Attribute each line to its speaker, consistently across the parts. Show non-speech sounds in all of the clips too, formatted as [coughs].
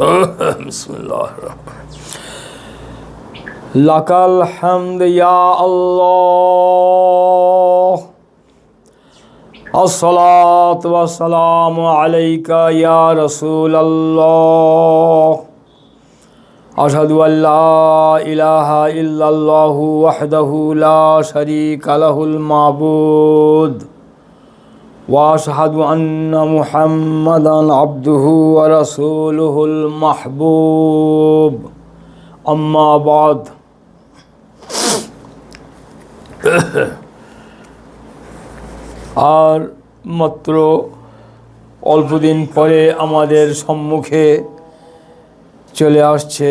Speaker 1: বিসমুল্লাহ লাকাল হামদ ইয়া আল্লাহ الصلاة والسلام عليك يا رسول الله أشهد أن لا إله إلا الله وحده لا شريك له المعبود واشهد ان محمدا عبده ورسوله المحبوب اما بعد [coughs] আর মাত্র অল্প দিন পরে আমাদের সম্মুখে চলে আসছে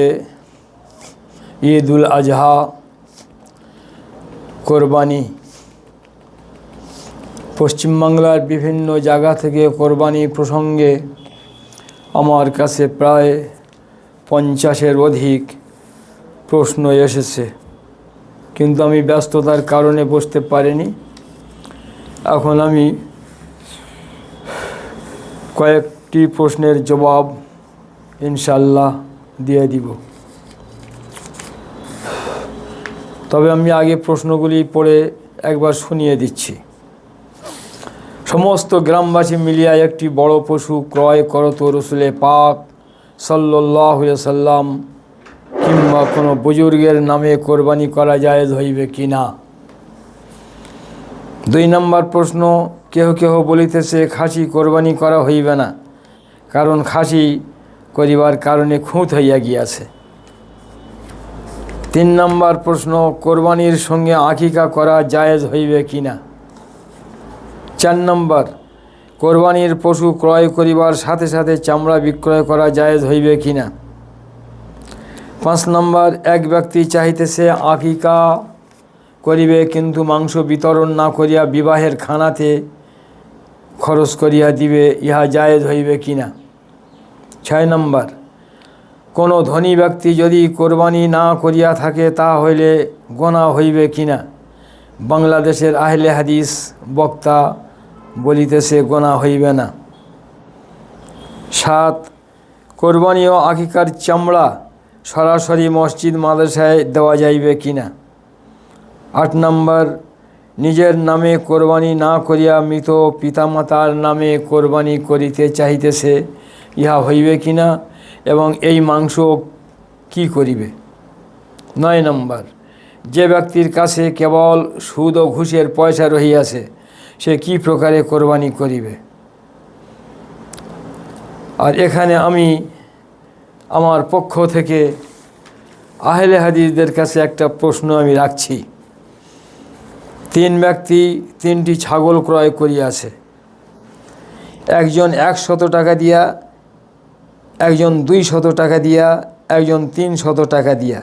Speaker 1: ঈদুল আজহা কোরবানি পশ্চিমবাংলার বিভিন্ন জায়গা থেকে কোরবানি প্রসঙ্গে আমার কাছে প্রায় পঞ্চাশের অধিক প্রশ্ন এসেছে। কিন্তু আমি ব্যস্ততার কারণে বসতে পারিনি। এখন আমি কয়েকটি প্রশ্নের জবাব ইনশাল্লাহ দিয়ে দিব। তবে আমি আগে প্রশ্নগুলি পড়ে একবার শুনিয়ে দিচ্ছি। সমস্ত গ্রামবাসী মিলিয়া একটি বড় পশু ক্রয় করত রসুলে পাক সাল্লাহ সাল্লাম, কিংবা কোনো বুজুর্গের নামে কোরবানি করা যায় হইবে কি না? দুই নম্বর প্রশ্ন, কেহ কেহ বলিতেছে খাসি কোরবানি করা হইবে না, কারণ খাসি করিবার কারণে খুঁত হইয়া গিয়াছে। তিন নম্বর প্রশ্ন, কোরবানির সঙ্গে আকিকা করা জায়েজ হইবে কি না? চার নম্বর, কোরবানির পশু ক্রয় করিবার সাথে সাথে চামড়া বিক্রয় করা জায়েজ হইবে কি না? পাঁচ নম্বর, এক ব্যক্তি চাহিতেছে আকিকা করিবে কিন্তু মাংস বিতরণ না করিয়া বিবাহের খানাতে খরচ করিয়া দিবে, ইহা জায়েজ হইবে কি না? ছয় নম্বর, কোনো ধনী ব্যক্তি যদি কোরবানি না করিয়া থাকে তা হইলে গোনা হইবে কি না? বাংলাদেশের আহলে হাদিস বক্তা বলিতেছে গোনা হইবে না। সাত কোরবানি ও আকিকার চামড়া সরাসরি মসজিদ মাদ্রাসায় দেওয়া যাইবে কি না আট নম্বর, নিজের নামে কোরবানি না করিয়া মৃত পিতামাতার নামে কোরবানি করিতে চাহিতেছে, ইহা হইবে কি না এবং এই মাংস কি করিবে? নয় নম্বর, যে ব্যক্তির কাছে কেবল সুদ ও ঘুষের পয়সা রহিয়াছে সে কি প্রকারে কোরবানি করিবে? আর এখানে আমি আমার পক্ষ থেকে আহলে হাদিসদের কাছে একটা প্রশ্ন আমি রাখছি। তিন ব্যক্তি তিনটি ছাগল ক্রয় করিয়াছে। একজন একশত টাকা দিয়া, একজন দুই শত টাকা দিয়া, একজন তিন শত টাকা দিয়া।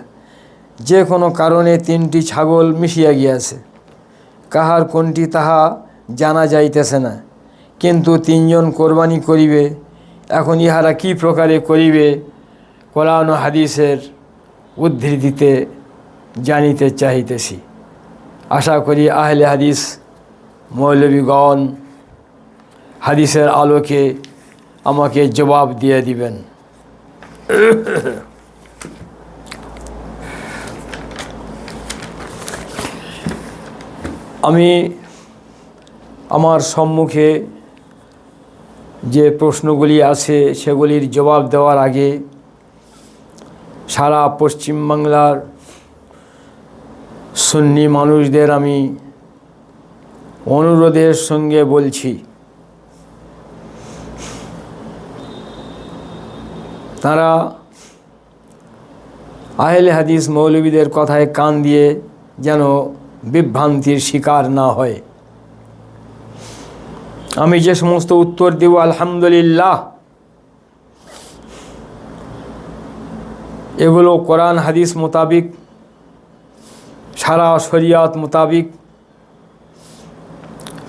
Speaker 1: যে কোনো কারণে তিনটি ছাগল মিশিয়া গিয়াছে। কাহার কোনটি তাহা জানা যাইতেছে না। কিন্তু তিনজন কোরবানি করিবে, এখন ইহারা কি প্রকারে করিবে, কোরআন হাদিসের উদ্ধৃতিতে জানিতে চাহিতেছি। আশা করি আহলে হাদিস, মৌলবীগণ হাদিসের আলোকে আমাকে জবাব দিয়ে দিবেন। আমি আমার সম্মুখে যে প্রশ্নগুলি আছে সেগুলির জবাব দেওয়ার আগে সারা পশ্চিমবাংলার সুন্নি মানুষদের আমি অনুরোধের সঙ্গে বলছি, তারা আহেল হাদিস মৌলবীদের কথায় কান দিয়ে যেন বিভ্রান্তির শিকার না হয়। আমি যে সমস্ত উত্তর দেব, আলহামদুলিল্লাহ। এগুলো কোরআন, হাদিস মোতাবিক, সারা শরিয়াত মোতাবিক।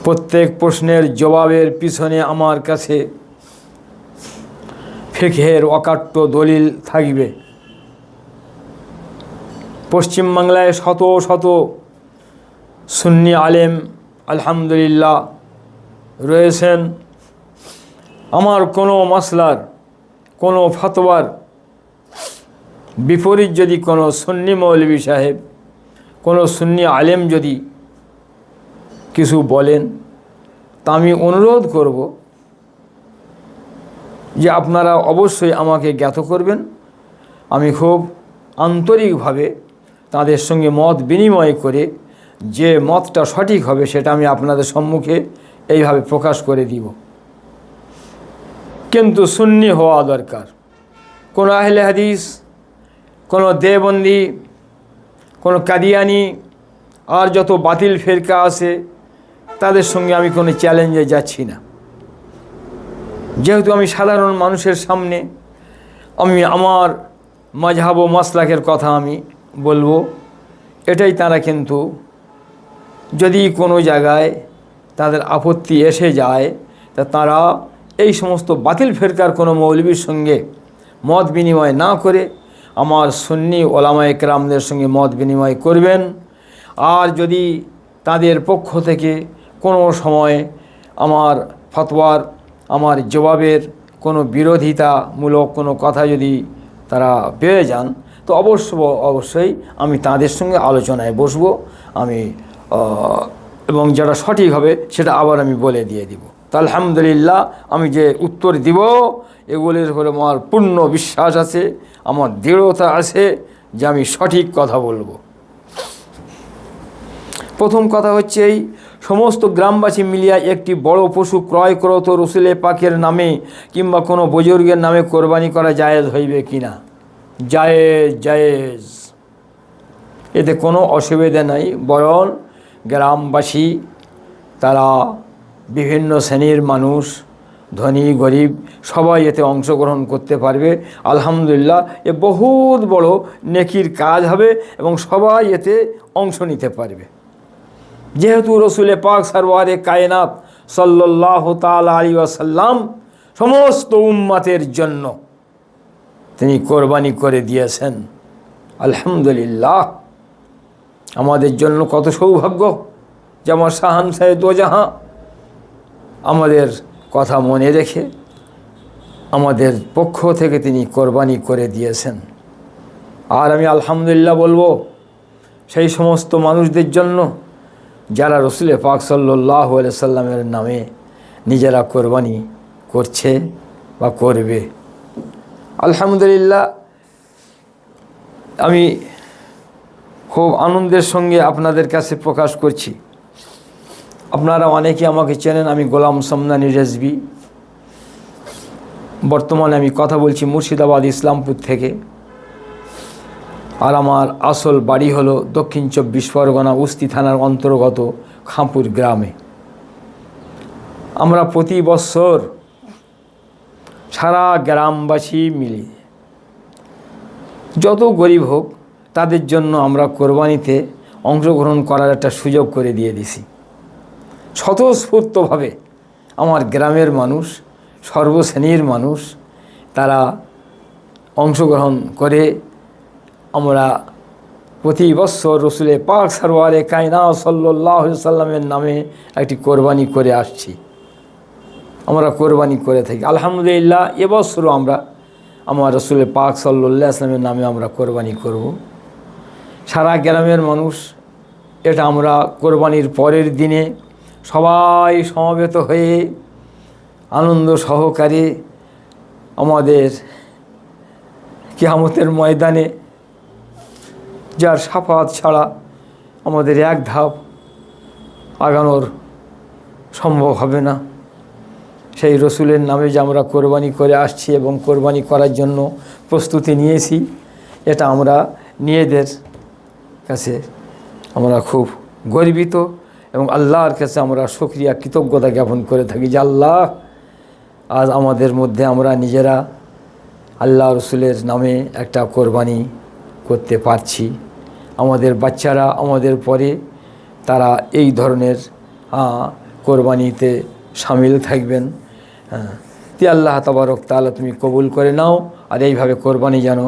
Speaker 1: প্রত্যেক প্রশ্নের জবাবের পিছনে আমার কাছে ফেকের অকাট্য দলিল থাকবে। পশ্চিমবাংলায় শত শত সুন্নি আলেম, আলহামদুলিল্লাহ রয়েছেন। আমার কোনো মশলার কোনো ফতোয়ার বিপরীত যদি কোনো সুন্নি মৌলবী সাহেব, কোনো সুন্নি আলেম যদি কিছু বলেন, তা আমি অনুরোধ করব যে আপনারা অবশ্যই আমাকে জ্ঞাত করবেন। আমি খুব আন্তরিকভাবে তাদের সঙ্গে মত বিনিময় করে যে মতটা সঠিক হবে সেটা আমি আপনাদের সম্মুখে এইভাবে প্রকাশ করে দিব। কিন্তু সুন্নি হওয়া দরকার। কোনো আহলে হাদিস, কোনো দেবন্দি কোনো কাদিয়ানি, আর যত বাতিল ফেরকা আছে, তাদের সঙ্গে আমি কোনো চ্যালেঞ্জে যাচ্ছি না। যেহেতু আমি সাধারণ মানুষের সামনে, আমি আমার মাঝহাব ও মাসলাকের কথা আমি বলব। এটাই তারা কিন্তু যদি কোনো জায়গায় তাদের আপত্তি এসে যায় তা তারা এই সমস্ত বাতিল ফেরকার কোনো মৌলবীর সঙ্গে মত বিনিময় না করে আমার সুন্নি ওলামা একরামদের সঙ্গে মত বিনিময় করবেন। আর যদি তাদের পক্ষ থেকে কোনো সময় আমার ফতোয়ার, আমার জবাবের কোনো বিরোধিতামূলক কোনো কথা যদি তারা পেয়ে যান, তো অবশ্য অবশ্যই আমি তাদের সঙ্গে আলোচনায় বসবো। আমি এবং যেটা সঠিক হবে, সেটা আবার আমি বলে দিয়ে দিব। তা আলহামদুলিল্লাহ, আমি যে উত্তর দিব, এগুলির উপরে আমার পূর্ণ বিশ্বাস আছে, আমার দৃঢ়তা আছে যে আমি সঠিক কথা বলব। প্রথম কথা হচ্ছে এই, সমস্ত গ্রামবাসী মিলিয়া একটি বড় পশু ক্রয় করত রসুলে পাকের নামে কিংবা কোনো বুজুর্গের নামে কোরবানি করা জায়েজ হইবে কিনা জায়েজ জায়েজ। এতে কোনো অসুবিধা নাই, বরং গ্রামবাসী, তারা বিভিন্ন শ্রেণির মানুষ, ধনী, গরিব, সবাই এতে অংশগ্রহণ করতে পারবে। আলহামদুলিল্লাহ, এ বহুত বড় নেকির কাজ হবে এবং সবাই এতে অংশ নিতে পারবে। যেহেতু রসুলে পাক সারওয়ারে কায়নাত সাল্লাহ তাল আলী ওয়াসাল্লাম সমস্ত উম্মাতের জন্য তিনি কোরবানি করে দিয়েছেন। আলহামদুলিল্লাহ। আমাদের জন্য কত সৌভাগ্য যে আমার শাহান সাহেব আমাদের কথা মনে রেখে আমাদের পক্ষ থেকে তিনি কোরবানি করে দিয়েছেন। আর আমি আলহামদুলিল্লাহ বলব, সেই সমস্ত মানুষদের জন্য যারা রসুলে পাক সাল্লাহ সাল্লামের নামে নিজেরা কোরবানি করছে বা করবে। আলহামদুলিল্লাহ, আমি খুব আনন্দের সঙ্গে আপনাদের কাছে প্রকাশ করছি। আপনারা অনেকে আমাকে চেনেন, আমি গোলাম সমনানি রেজবি বর্তমানে আমি কথা বলছি মুর্শিদাবাদ, ইসলামপুর থেকে। আর আমার আসল বাড়ি হলো দক্ষিণ চব্বিশ পরগনা, উস্তি থানার অন্তর্গত খাঁপুর গ্রামে। আমরা প্রতি বৎসর সারা গ্রামবাসী মিলে, যত গরিব হোক তাদের জন্য আমরা কোরবানিতে অংশগ্রহণ করার একটা সুযোগ করে দিয়ে দিছি। স্বতঃস্ফূর্তভাবে আমার গ্রামের মানুষ, সর্বশ্রেণীর মানুষ, তারা অংশগ্রহণ করে আমরা প্রতি বৎসর রসুলে পাক সারোয়ারে কায়না সাল্লাহ সাল্লামের নামে একটি কোরবানি করে আসছি। আমরা কোরবানি করে থাকি। আলহামদুলিল্লাহ এবছরও আমরা আমার রসুলে পাক সাল্লাহ আসলামের নামে আমরা কোরবানি করব। সারা গ্রামের মানুষ এটা আমরা কোরবানির পরের দিনে সবাই সমবেত হয়ে আনন্দ সহকারে আমাদের কিয়ামতের ময়দানে যার সাফাত ছাড়া আমাদের এক ধাপ আগানোর সম্ভব হবে না। সেই রসুলের নামে যে আমরা কোরবানি করে আসছি এবং কোরবানি করার জন্য প্রস্তুতি নিয়েছি, এটা আমরা নিজেদের কাছে আমরা খুব গর্বিত এবং আল্লাহর কাছে আমরা সক্রিয়া কৃতজ্ঞতা জ্ঞাপন করে থাকি যে আল্লাহ, আজ আমাদের মধ্যে আমরা নিজেরা আল্লাহ রসুলের নামে একটা কোরবানি করতে পারছি। আমাদের বাচ্চারা, আমাদের পরে তারা এই ধরনের কোরবানিতে সামিল থাকবেন। হ্যাঁ তি আল্লাহ তবরক তাহলে তুমি কবুল করে নাও। আর এইভাবে কোরবানি যেন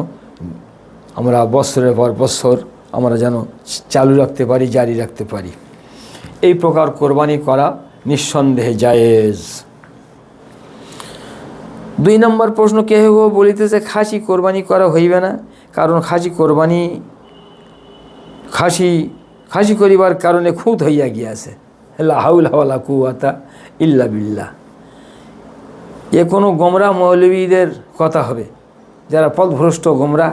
Speaker 1: আমরা বৎসরের পর বৎসর আমরা যেন চালু রাখতে পারি, জারি রাখতে পারি। এই প্রকার কোরবানি করা নিঃসন্দেহে জায়েজ। দুই নম্বর প্রশ্ন, কেহ বলিতেছে, খাসি কোরবানি করা হইবে না। কারণ খাসি কোরবানি, খাসি খাসি করিবার কারণে খুঁত হইয়া গিয়াছে। হাউল হাওয়ালা কুয়াতা ইল্লা বিল্লা এ কোনো গোমরা মৌলবীদের কথা হবে। যারা পথভ্রষ্ট গোমরা,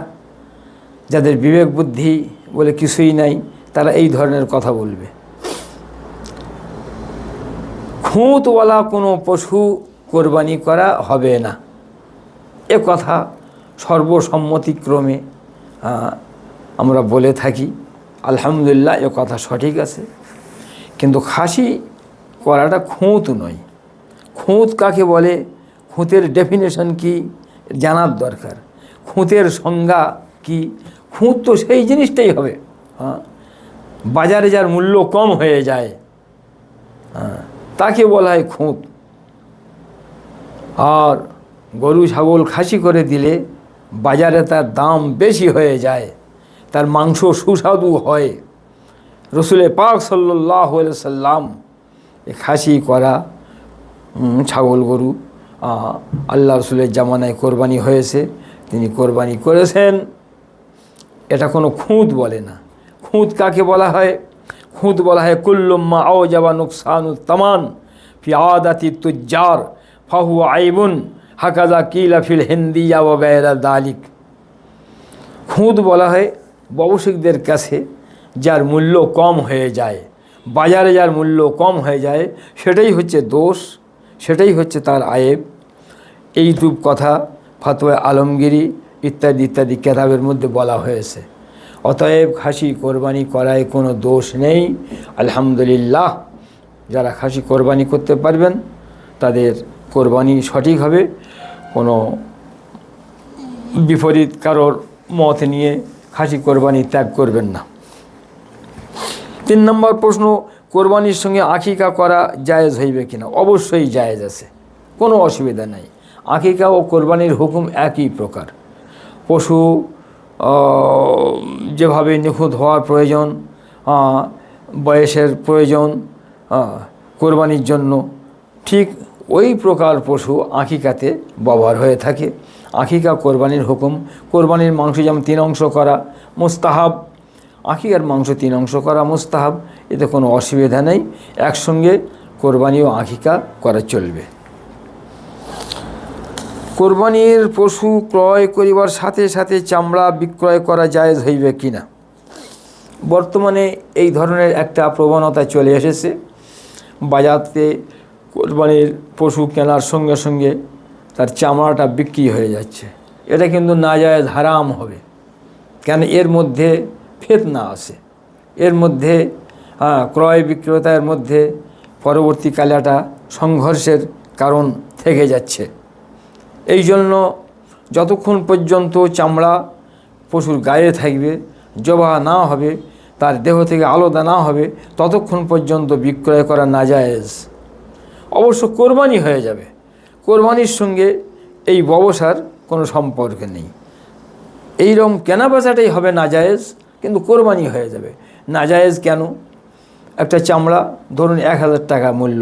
Speaker 1: যাদের বিবেক বুদ্ধি বলে কিছুই নাই, তারা এই ধরনের কথা বলবে। খুঁতওয়ালা কোনো পশু কোরবানি করা হবে না। এ কথা সর্বসম্মতিক্রমে আমরা বলে থাকি। আলহামদুলিল্লাহ, এ কথা সঠিক আছে। কিন্তু খাসি করাটা খুঁত নয়। খুঁত কাকে বলে? খুঁতের ডেফিনেশন কি? জানার দরকার। খুঁতের সংজ্ঞা কি? খুঁত তো সেই জিনিসটাই হবে। হ্যাঁ? বাজারে যার মূল্য কম হয়ে যায় হ্যাঁ তাকে বলা হয় খুঁত। আর গরু, ছাগল খাসি করে দিলে বাজারে তার দাম বেশি হয়ে যায়, তার মাংস সুস্বাদু হয়। রসুলে পাক সাল্লাহ সাল্লাম খাসি করা ছাগল গরু আল্লাহ রসুলের জামানায় কোরবানি হয়েছে, তিনি কোরবানি করেছেন। এটা কোনো খুঁত বলে না। খুঁত কাকে বলা হয়? খুঁত বলা হয়, কুল্লুম্মা আও যাবা নুকসানু তামান ফি আদাতি তুজ্জার ফাহু আইবুন হাকাজা কিলা ফিল হিন্দিয়া ও বেরা দালিক। খুঁত বলা হয় ব্যবসায়িকদের কাছে যার মূল্য কম হয়ে যায়, বাজারে যার মূল্য কম হয়ে যায়, সেটাই হচ্ছে দোষ, সেটাই হচ্ছে তার আয়েব। এইরূপ কথা ফতোয়া আলমগিরি ইত্যাদি ইত্যাদি কেতাবের মধ্যে বলা হয়েছে। অতএব খাসি কোরবানি করায় কোনো দোষ নেই। আলহামদুলিল্লাহ, যারা খাসি কোরবানি করতে পারবেন, তাদের কোরবানি সঠিক হবে। কোনো বিপরীত কারোর মত নিয়ে খাসি কোরবানি ত্যাগ করবেন না। তিন নম্বর প্রশ্ন, কোরবানির সঙ্গে আকিকা করা জায়েজ হইবে কিনা? অবশ্যই জায়েজ আছে, কোনো অসুবিধা নাই। আকিকা ও কোরবানির হুকুম একই প্রকার। পশু যেভাবে নিখুঁত হওয়ার প্রয়োজন বয়সের প্রয়োজন কোরবানির জন্য, ঠিক ওই প্রকার পশু আকিকাতে ব্যবহার হয়ে থাকে। আকিকা কোরবানির হুকুম, কোরবানির মাংস যেমন তিন অংশ করা মুস্তাহাব আকিকার মাংস তিন অংশ করা মুস্তাহাব, এতে কোনো অসুবিধা নেই, একসঙ্গে কোরবানি ও আকিকা করা চলবে। কোরবানির পশু ক্রয় করিবার সাথে সাথে চামড়া বিক্রয় করা জায়েজ হইবে কিনা? বর্তমানে এই ধরনের একটা প্রবণতা চলে এসেছে। বাজারতে কোরবানির পশু কেনার সঙ্গে সঙ্গে তার চামড়াটা বিক্রি হয়ে যাচ্ছে। এটা কিন্তু না যায় হারাম হবে। কেন? এর মধ্যে ফেতনা আছে। এর মধ্যে হ্যাঁ, ক্রয় বিক্রেতার মধ্যে পরবর্তীকালে একটা সংঘর্ষের কারণ থেকে যাচ্ছে। এই জন্য যতক্ষণ পর্যন্ত চামড়া পশুর গায়ে থাকবে জবা না হবে, তার দেহ থেকে আলাদা না হবে, ততক্ষণ পর্যন্ত বিক্রয় করা না নাজায়েজ। অবশ্য কোরবানি হয়ে যাবে। কোরবানির সঙ্গে এই ব্যবসার কোনো সম্পর্ক নেই। এইরকম কেনা বেচাটাই হবে নাজায়েজ, কিন্তু কোরবানি হয়ে যাবে। নাজায়েজ কেন? একটা চামড়া, ধরুন এক হাজার টাকা মূল্য,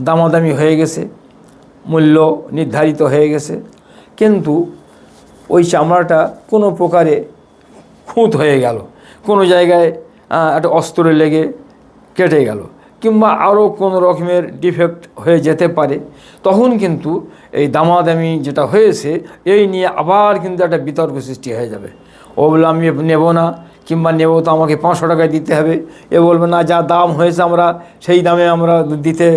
Speaker 1: দামাদামি হয়ে গেছে। মূল্য নির্ধারিত হয়ে গেছে। কিন্তু ওই চামড়াটা কোনো প্রকারে খুঁত হয়ে গেল। কোনো জায়গায় একটা অস্ত্র লেগে কেটে গেল কিংবা আরও কোনো রকমের ডিফেক্ট হয়ে যেতে পারে। তখন কিন্তু এই দামাদামি যেটা হয়েছে, এই নিয়ে আবার কিন্তু একটা বিতর্ক সৃষ্টি হয়ে যাবে। ও বলল আমি নেব না কিংবা নেব তো আমাকে পাঁচশো টাকায় দিতে হবে। এ বলবে, না, যা দাম হয়েছে আমরা, সেই দামে আমরা দিতে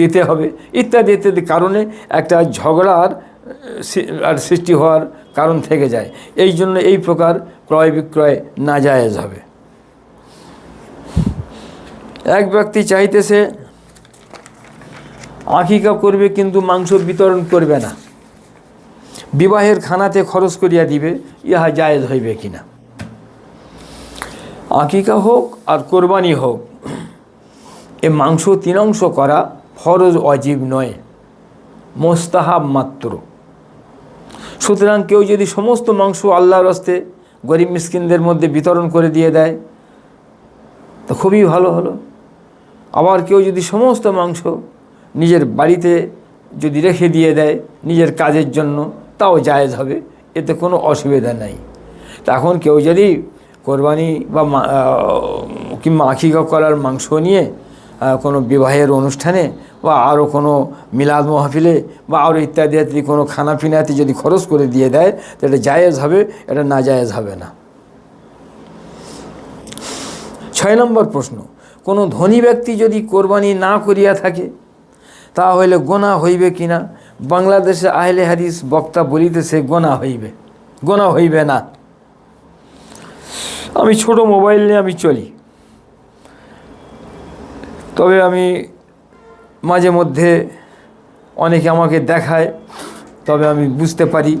Speaker 1: দিতে হবে। ইত্যাদি ইত্যাদি কারণে একটা ঝগড়ার আর সৃষ্টি হওয়ার কারণ থেকে যায়। এই জন্য এই প্রকার ক্রয় বিক্রয় নাজায়েজ হবে। এক ব্যক্তি চাইতেছে আকিকা করবে কিন্তু মাংস বিতরণ করবে না। বিবাহের খানাতে খরচ করিয়া দিবে, ইহা জায়েজ হইবে কিনা? আকিকা হোক আর কোরবানি হোক, এ মাংস তিন অংশ করা ফরজ অজীব নয়, মোস্তাহাব মাত্র। সুতরাং কেউ যদি সমস্ত মাংস আল্লাহর হস্তে গরিব মিসকিনদের মধ্যে বিতরণ করে দিয়ে দেয়, তো খুবই ভালো হলো। আবার কেউ যদি সমস্ত মাংস নিজের বাড়িতে যদি রেখে দিয়ে দেয় নিজের কাজের জন্য, তাও জায়েজ হবে, এতে কোনো অসুবিধা নাই। তা এখন কেউ যদি কোরবানি বা কিংবা আখিকা করার মাংস নিয়ে কোনো বিবাহের অনুষ্ঠানে বা আরও কোনো মিলাদ মহফিলে বা আরও ইত্যাদি ইত্যাদি কোনো খানাপিনাতে যদি খরচ করে দিয়ে দেয় তো এটা জায়েজ হবে, এটা না জায়েজ হবে না। ছয় নম্বর প্রশ্ন, কোনো ধনী ব্যক্তি যদি কোরবানি না করিয়া থাকে, তাহলে গোনা হইবে কিনা? বাংলাদেশে আহলে হাদিস বক্তা বলিতেছে, গোনা হইবে। গোনা হইবে না। আমি ছোট মোবাইল নিয়ে আমি চলি। তবে আমি মাঝে মধ্যে অনেকে আমাকে দেখায়, তবে আমি বুঝতে পারি।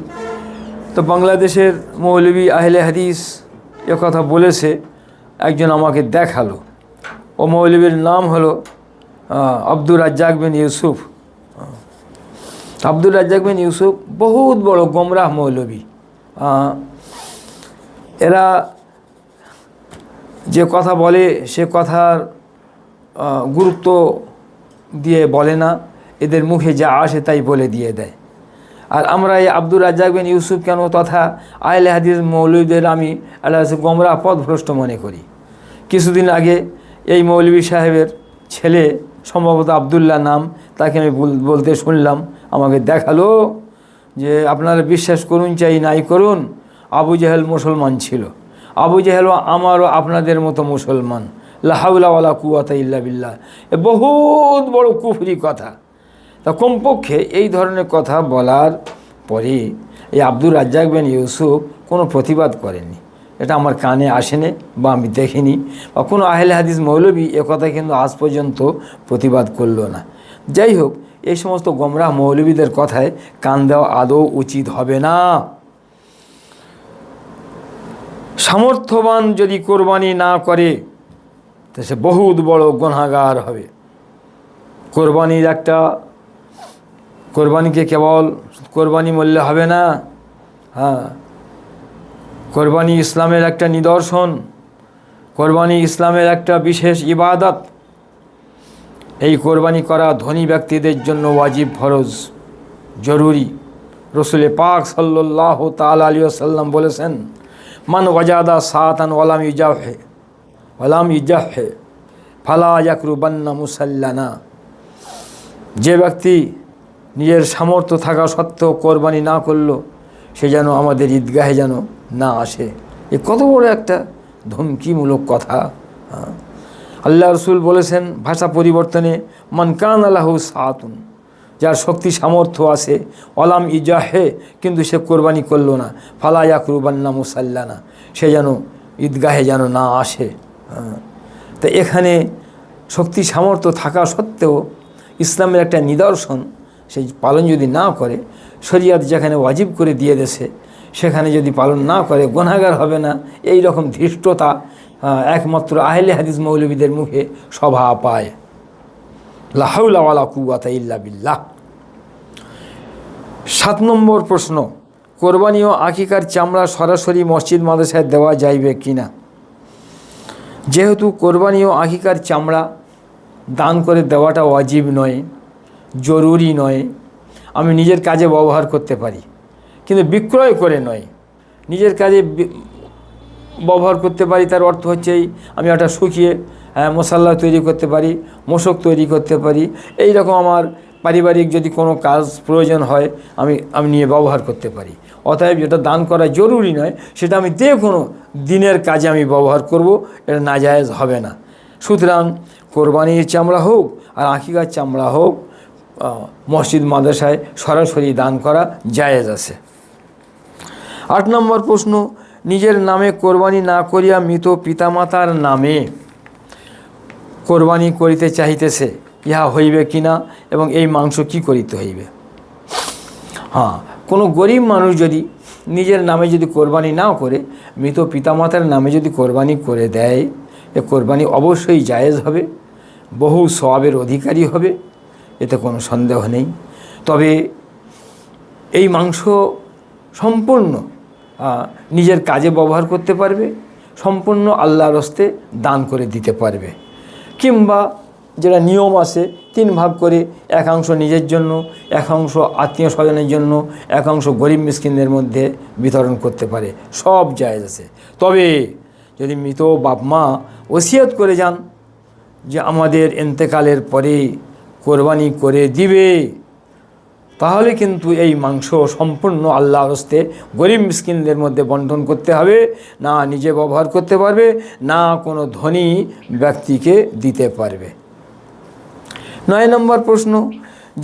Speaker 1: তো বাংলাদেশের মৌলবী আহলে হাদিস এ কথা বলেছে, একজন আমাকে দেখাল। ও মৌলবীর নাম হলো আব্দুর রাজ্জাক বিন ইউসুফ। আব্দুর রাজ্জাক বিন ইউসুফ বহুত বড় গোমরাহ মৌলবী। এরা যে কথা বলে সে কথার গুরুত্ব দিয়ে বলে না। এদের মুখে যা আসে তাই বলে দিয়ে দেয়। আর আমরা এই আব্দুর রাজ্জাক বিন ইউসুফ কেন তথা আহলে হাদিস মৌলবীদের আমি আল্লাহ গোমরা পথভ্রষ্ট মনে করি। কিছুদিন আগে এই মৌলবী সাহেবের ছেলে, সম্ভবত আবদুল্লাহ নাম, তাকে আমি বল- বলতে শুনলাম। আমাকে দেখাল যে, আপনারা বিশ্বাস করুন চাই নাই করুন, আবু জাহেল মুসলমান ছিল। আবু জাহেল আমারও আপনাদের মতো মুসলমান। লাহাউলাওয়ালা কুয়াতা ইল্লা বিল্লাহ। এ বহুত বড় কুফরি কথা। তা কমপক্ষে এই ধরনের কথা বলার পরে এই আব্দুর রাজ্জাক বেন ইউসুফ কোনো প্রতিবাদ করেননি। এটা আমার কানে আসেনি বা আমি দেখিনি বা কোনো আহলে হাদিস মৌলবী কথা কিন্তু আজ পর্যন্ত প্রতিবাদ করল না। যাই হোক, এই সমস্ত গোমরাহ মৌলবীদের কথায় কান দেওয়া আদৌ উচিত হবে না। সামর্থ্যবান যদি কোরবানি না করে, তা সে বহুত বড় গুণাগার হবে। কোরবানির একটা, কোরবানিকে কেবল কোরবানি মূল্যে হবে না হ্যাঁ। কোরবানি ইসলামের একটা নিদর্শন, কোরবানি ইসলামের একটা বিশেষ ইবাদত। এই কোরবানি করা ধনী ব্যক্তিদের জন্য ওয়াজিব ফরজ, জরুরি। রসুলে পাক সাল্লাহ তাল আলী সাল্লাম বলেছেন মান ওয়াজাদা সাতান ওয়ালাম ইজাহে ওয়ালাম ইজাহে ফালা ইয়াকরুবান্না মুসাল্লানা। যে ব্যক্তি নিজের সামর্থ্য থাকা সত্ত্বেও কোরবানি না করল, সে যেন আমাদের ঈদগাহে যেন না আসে। এ কত বড় একটা ধমকিমূলক কথা। আল্লাহ রসুল বলেছেন, ভাষা পরিবর্তনে মানকান আল্লাহ সাতুন। যার শক্তি সামর্থ্য আছে, অলাম ইজাহে কিন্তু সে কোরবানি করল না। ফালা ইয়াকরুবান্না মুসাল্লানা, সে যেন ঈদগাহে যেন না আসে। হ্যাঁ। তো এখানে শক্তি সামর্থ্য থাকা সত্ত্বেও ইসলামের একটা নিদর্শন সেই পালন যদি না করে, শরিয়াত যেখানে ওয়াজিব করে দিয়ে দেশে সেখানে যদি পালন না করে, গুনাহগার হবে না। এই রকম ধৃষ্টতা একমাত্র আহলে হাদিস মৌলবীদের মুখে সভা পায়। বিল্লাহ। সাত নম্বর প্রশ্ন কোরবানি ও আকিকার চামড়া সরাসরি মসজিদ মাদ্রাসায় দেওয়া যাইবে কিনা? যেহেতু কোরবানি ও আকিকার চামড়া দান করে দেওয়াটা ওয়াজিব নয়, জরুরি নয়, আমি নিজের কাজে ব্যবহার করতে পারি। কিন্তু বিক্রয় করে নয়, নিজের কাজে ব্যবহার করতে পারি, তার অর্থ হচ্ছে আমি ওটা শুকিয়ে মশাল্লা তৈরি করতে পারি, মশক তৈরি করতে পারি। এই রকম আমার পারিবারিক যদি কোনো কাজ প্রয়োজন হয়, আমি আমি নিয়ে ব্যবহার করতে পারি। অতএব যেটা দান করা জরুরি নয়, সেটা আমি যে কোনো দিনের কাজে আমি ব্যবহার করব, এটা নাজায়েজ হবে না। সুতরাং কোরবানির চামড়া হোক আর আঁকিকার চামড়া হোক মসজিদ, মাদ্রাসায় সরাসরি দান করা জায়েজ আছে। আট নম্বর প্রশ্ন, নিজের নামে কোরবানি না করিয়া মৃত পিতামাতার নামে কোরবানি করিতে চাহিতেছে, ইহা হইবে কিনা এবং এই মাংস কি করিতে হইবে? হ্যাঁ কোনো গরিব মানুষ যদি নিজের নামে যদি কোরবানি না করে, মৃত পিতামাতার নামে যদি কোরবানি করে দেয়, এ কোরবানি অবশ্যই জায়েজ হবে, বহু সওয়াবের অধিকারী হবে, এতে কোনো সন্দেহ নেই। তবে এই মাংস সম্পূর্ণ নিজের কাজে ব্যবহার করতে পারবে, সম্পূর্ণ আল্লাহর হস্তে দান করে দিতে পারবে। কিংবা যেটা নিয়ম আছে, তিন ভাগ করে একাংশ নিজের জন্য, একাংশ আত্মীয় স্বজনের জন্য, একাংশ গরিব মিসকিনদের মধ্যে বিতরণ করতে পারে। সব জায়জ আছে। তবে যদি মৃত বাপ মা ওসিয়ত করে যান যে আমাদের এন্তেকালের পরে কোরবানি করে দিবে তাহলে কিন্তু এই মাংস সম্পূর্ণ আল্লাহ হস্তে গরিব মিসকিনদের মধ্যে বন্টন করতে হবে, না নিজে ব্যবহার করতে পারবে, না কোনো ধনী ব্যক্তিকে দিতে পারবে। নয় নম্বর প্রশ্ন,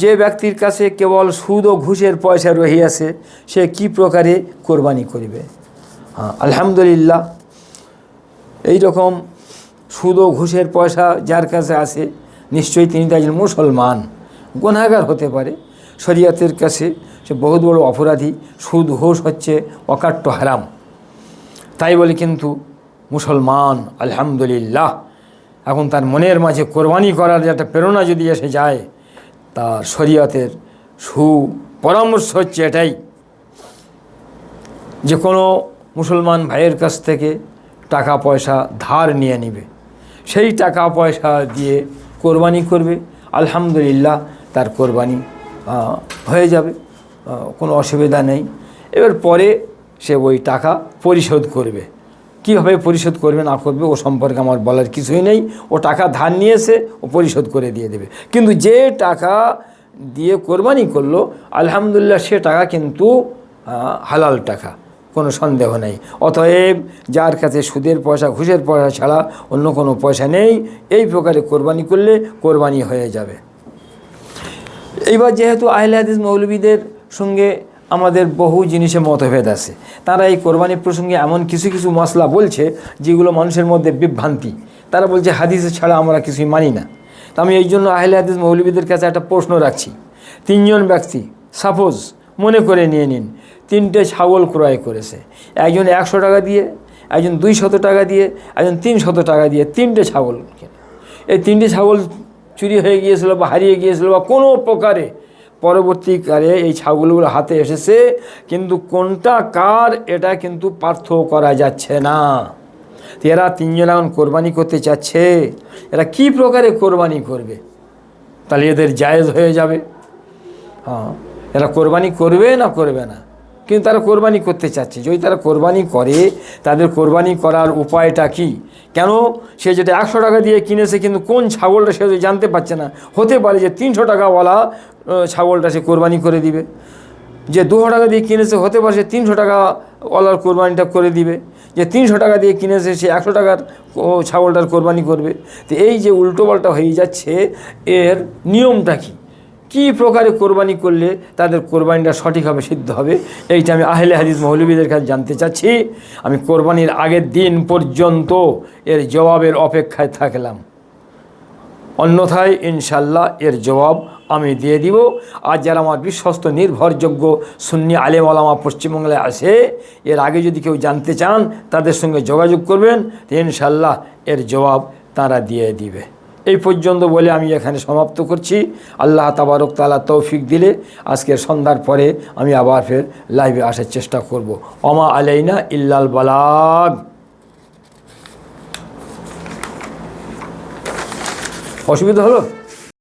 Speaker 1: যে ব্যক্তির কাছে কেবল সুদ ও ঘুষের পয়সা রহিয়াছে, সে কি প্রকারে কোরবানি করিবে? হ্যাঁ আলহামদুলিল্লাহ এই রকম সুদ ও ঘুষের পয়সা যার কাছে আছে, নিশ্চয়ই তিনি তো একজন মুসলমান গুণাগার হতে পারে। শরিয়াতের কাছে সে বহুত বড় অপরাধী, সুদ ঘুষ হচ্ছে, অকাট্য হারাম। তাই বলে কিন্তু মুসলমান, আলহামদুলিল্লাহ, এখন তার মনের মাঝে কোরবানি করার একটা প্রেরণা যদি এসে যায়, তার শরিয়তের সু পরামর্শ হচ্ছে এটাই। যে কোনো মুসলমান ভাইয়ের কাছ থেকে টাকা পয়সা ধার নিয়ে নিবে। সেই টাকা পয়সা দিয়ে কোরবানি করবে। আলহামদুলিল্লাহ, তার কোরবানি হয়ে যাবে কোনো অসুবিধা নেই। এবার পরে সে ওই টাকা পরিশোধ করবে। কীভাবে পরিশোধ করবে না করবে, ও সম্পর্কে আমার বলার কিছুই নেই। ও টাকা ধার নিয়েছে, ও পরিশোধ করে দিয়ে দেবে। কিন্তু যে টাকা দিয়ে কোরবানি করল, আলহামদুলিল্লাহ সে টাকা কিন্তু হালাল টাকা, কোনো সন্দেহ নেই। অতএব যার কাছে সুদের পয়সা, ঘুষের পয়সা ছাড়া অন্য কোনো পয়সা নেই, এই প্রকারে কোরবানি করলে কোরবানি হয়ে যাবে। এইবার যেহেতু আহলে হাদিস মৌলবীদের সঙ্গে আমাদের বহু জিনিসে মতভেদ আছে, তারা এই কোরবানি প্রসঙ্গে এমন কিছু কিছু মশলা বলছে যেগুলো মানুষের মধ্যে বিভ্রান্তি। তারা বলছে, হাদিসে ছাড়া আমরা কিছুই মানি না। তা আমি এই জন্য আহলে হাদিস মৌলবীদের কাছে একটা প্রশ্ন রাখছি। তিনজন ব্যক্তি সাপোজ মনে করে নিয়ে নিন, তিনটে ছাগল ক্রয় করেছে। একজন একশো টাকা দিয়ে, একজন দুইশত টাকা দিয়ে, একজন তিনশত টাকা দিয়ে তিনটে ছাগল এই তিনটে ছাগল চুরি হয়ে গিয়েছিল বা হারিয়ে গিয়েছিল বা কোনো প্রকারে পরবর্তীকালে এই ছাগলগুলো হাতে এসেছে, কিন্তু কোনটা কার এটা কিন্তু পার্থক্য করা যাচ্ছে না। এরা তিনজন এখন কোরবানি করতে চাচ্ছে। এরা কি প্রকারে কোরবানি করবে? তাহলে এদের জায়েজ হয়ে যাবে। হ্যাঁ এরা কোরবানি করবে না করবে না? কিন্তু তারা কোরবানি করতে চাচ্ছে। যদি তারা কোরবানি করে, তাদের কোরবানি করার উপায়টা কি? কেন? সে যেটা একশো টাকা দিয়ে কিনেছে, কিন্তু কোন ছাগলটা সে জানতে পারছে না। হতে পারে যে তিনশো টাকাওয়ালা ছাগলটা সে কোরবানি করে দিবে। যে দুশো টাকা দিয়ে কিনেছে, হতে পারে সে তিনশো টাকা ওয়ালার কোরবানিটা করে দিবে। যে তিনশো টাকা দিয়ে কিনেছে, সে একশো টাকার ছাগলটার কোরবানি করবে। তো এই যে উল্টোপাল্টা হয়ে যাচ্ছে, এর নিয়মটা কী? কী প্রকারে কোরবানি করলে তাদের কোরবানিটা সঠিকভাবে সিদ্ধ হবে, এইটা আমি আহলে হাদিস মৌলবীদের কাছে জানতে চাচ্ছি। আমি কোরবানির আগের দিন পর্যন্ত এর জবাবের অপেক্ষায় থাকলাম। অন্যথায় ইনশাল্লাহ এর জবাব আমি দিয়ে দিব। আর যারা আমার বিশ্বস্ত, নির্ভরযোগ্য সুন্নি আলেম আলামা পশ্চিমবাংলায় আসে এর আগে যদি কেউ জানতে চান, তাদের সঙ্গে যোগাযোগ করবেন ইনশাল্লাহ এর জবাব তারা দিয়ে দিবে। এই পর্যন্ত বলে আমি এখানে সমাপ্ত করছি। আল্লাহ তাবারক তালা তৌফিক দিলে আজকের সন্ধ্যার পরে আমি আবার ফের লাইভে আসার চেষ্টা করব। অমা আলাইনা ইল্লাল বালাগ। অসুবিধা হলো?